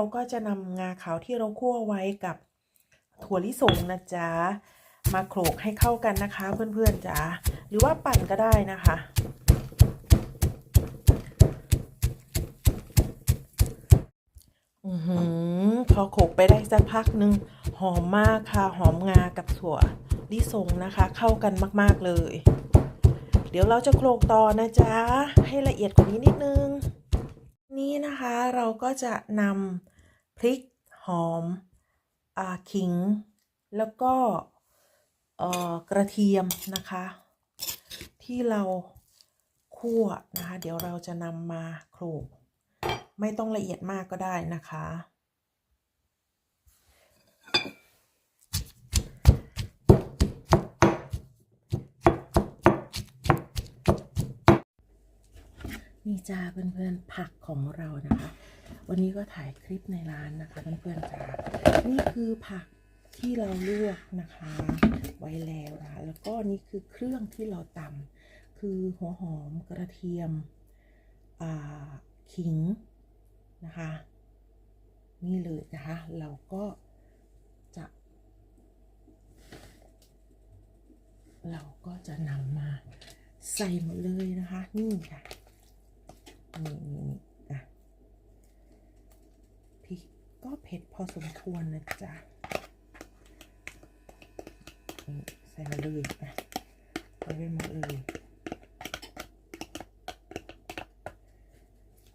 เราก็จะนำงาขาวที่เราคั่วไว้กับถั่วลิสงนะจ๊ะ มาโขลกให้เข้ากันนะคะ เพื่อนๆจ๋าหรือว่าปั่นก็ได้นะคะ อือหือพอโขลกไปได้สักพักหนึ่งหอมมากค่ะ หอมงากับถั่วลิสงนะคะ เข้ากันมากๆเลย เดี๋ยวเราจะโขลกต่อนะจ๊ะ ให้ละเอียดกว่านี้นิดนึง นี่นะคะเราก็จะนำ พริก หอมอาขิง แล้วก็กระเทียมนะคะ ที่เราคั่วนะคะ เดี๋ยวเราจะนำมาโขลกไม่ต้องละเอียดมากก็ได้นะคะ นี่จ้าเพื่อนๆผักของเรานะคะ วันนี้ก็ถ่ายคลิปในร้านนะคะเพื่อนๆจ้านี่คือผักที่เราลวกนะคะ ไว้แล้วนะคะแล้วก็นี่คือเครื่องที่เราตำคือหัวหอมกระเทียมขิงนะคะ นี่เลยนะคะ เราก็จะ เราก็จะนำมาใส่หมดเลยนะคะ นี่ค่ะนี่นี่นี่อะพริก เผ็ดพอสมควรนะจ๊ะใส่มาเลยอะใส่ไปหมดเลย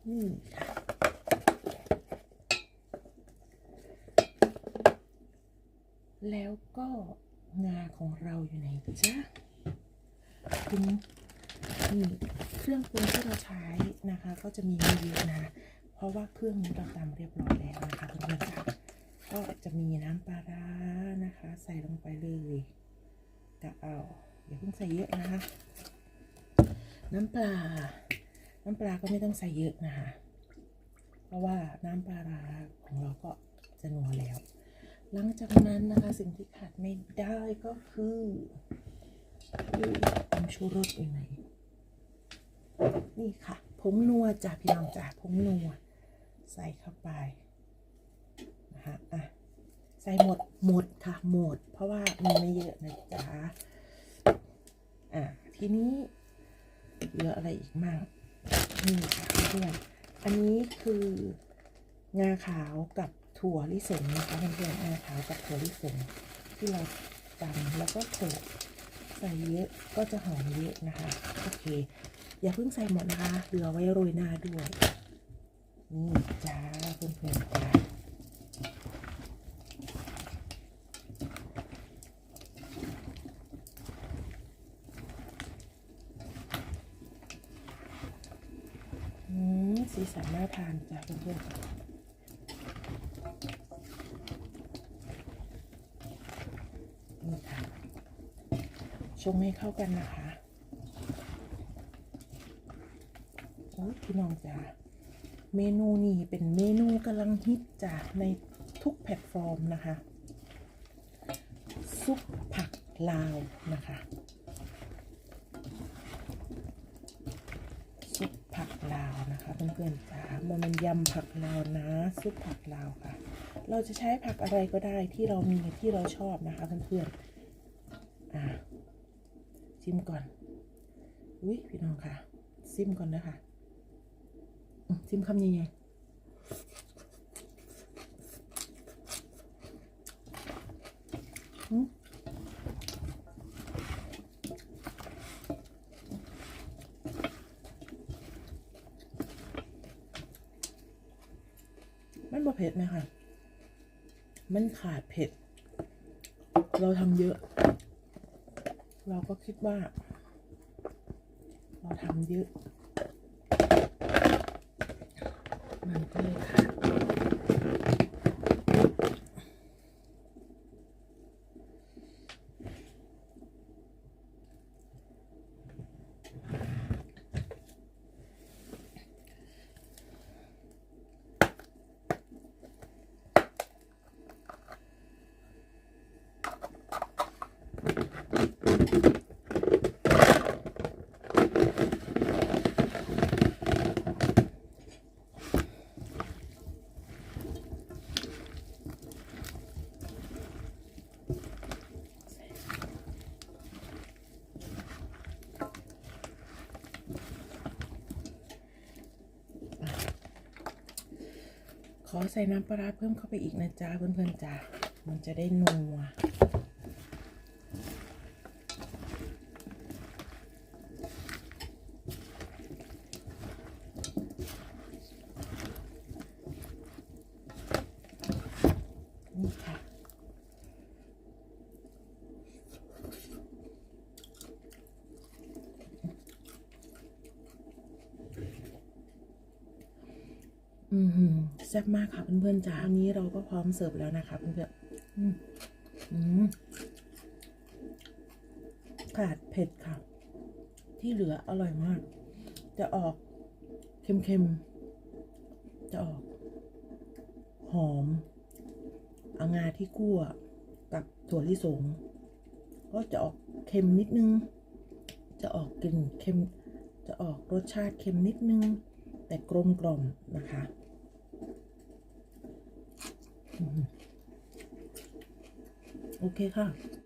นี่ค่ะแล้วก็งาของเราอยู่ไหนจ๊ะคุณนี่เครื่องปรุงที่เราใช้นะคะ ก็จะมีม่เยอะนะ เพราะว่าเครื่องนี้เราตำเรียบร้อยแล้วนะคะเพื่อนๆค่ะก็จะมีน้ำปลาร้านะคะ ใส่ลงไปเลยกะเอาอย่าเพิ่งใส่เยอะนะคะ น้ำปลา น้ำปลาก็ไม่ต้องใส่เยอะนะคะ เพราะว่าน้ำปลาร้าของเราก็จะนัวแล้ว หลังจากนั้นนะคะสิ่งที่ขาดไม่ได้ก็คือคือผงชูรสอยู่ไหนนี่ค่ะผงนัวจ้ะพี่น้องจ้ะผงนัว ใส่เข้าไปนะคะอะใส่หมดหมดค่ะหมด เพราะว่ามีไม่เยอะนะจ๊ะอะทีนี้เหลืออะไรอีกมากนี่ค่ะเพื่อนอันนี้คืองาขาวกับถั่วลิสงนะคะเพื่อนงาขาวกับถั่วลิสงที่เราตำแล้วก็โขลกใส่เยอะก็จะหอมเยอะนะคะ โอเค อย่าเพิ่งใส่หมดนะคะเหลือไว้โรยหน้าด้วย นี่จ้าเพื่อนๆจ้าอืมสีสันน่าทานจ้าเพื่อนๆนี่ค่ะชงให้เข้ากันนะคะ โอ้พี่น้องจ๋า เมนูนี้เป็นเมนูกำลังฮิตจ้ะในทุกแพลตฟอร์มนะคะ ซุปผักลาวนะคะ ซุปผักลาวนะคะเพื่อนๆจ๋ามันมันยำผักลาวนะ ซุปผักลาวค่ะ เราจะใช้ผักอะไรก็ได้ที่เรามีที่เราชอบนะคะเพื่อนๆอ่าชิมก่อนอุ้ยพี่น้องค่ะ ซิมก่อนนะคะ อืมซิมคำยังไมมันบ่เผ็ดไหมคะ มันขาดเผ็ด เราทำเยอะ เราก็คิดว่า เราทำเยอะ มั ขอใส่น้ำปลาเพิ่มเข้าไปอีกนะจ๊ะเพื่อนๆจ้ามันจะได้นัว นี่ค่ะ อืมหือแซ่บมากค่ะเพื่อนๆจ้าอันนี้เราก็พร้อมเสิร์ฟแล้วนะคะเพื่อนๆอืมอืมขาดเผ็ดค่ะ ที่เหลืออร่อยมาก จะออกเค็มๆ จะออก หอมเอางาที่คั่วกับถั่วลิสง ก็จะออกเค็มนิดนึง จะออกกลิ่นเค็ม จะออกรสชาติเค็มนิดนึง แต่กลมกล่อมนะคะ โอเคค่ะ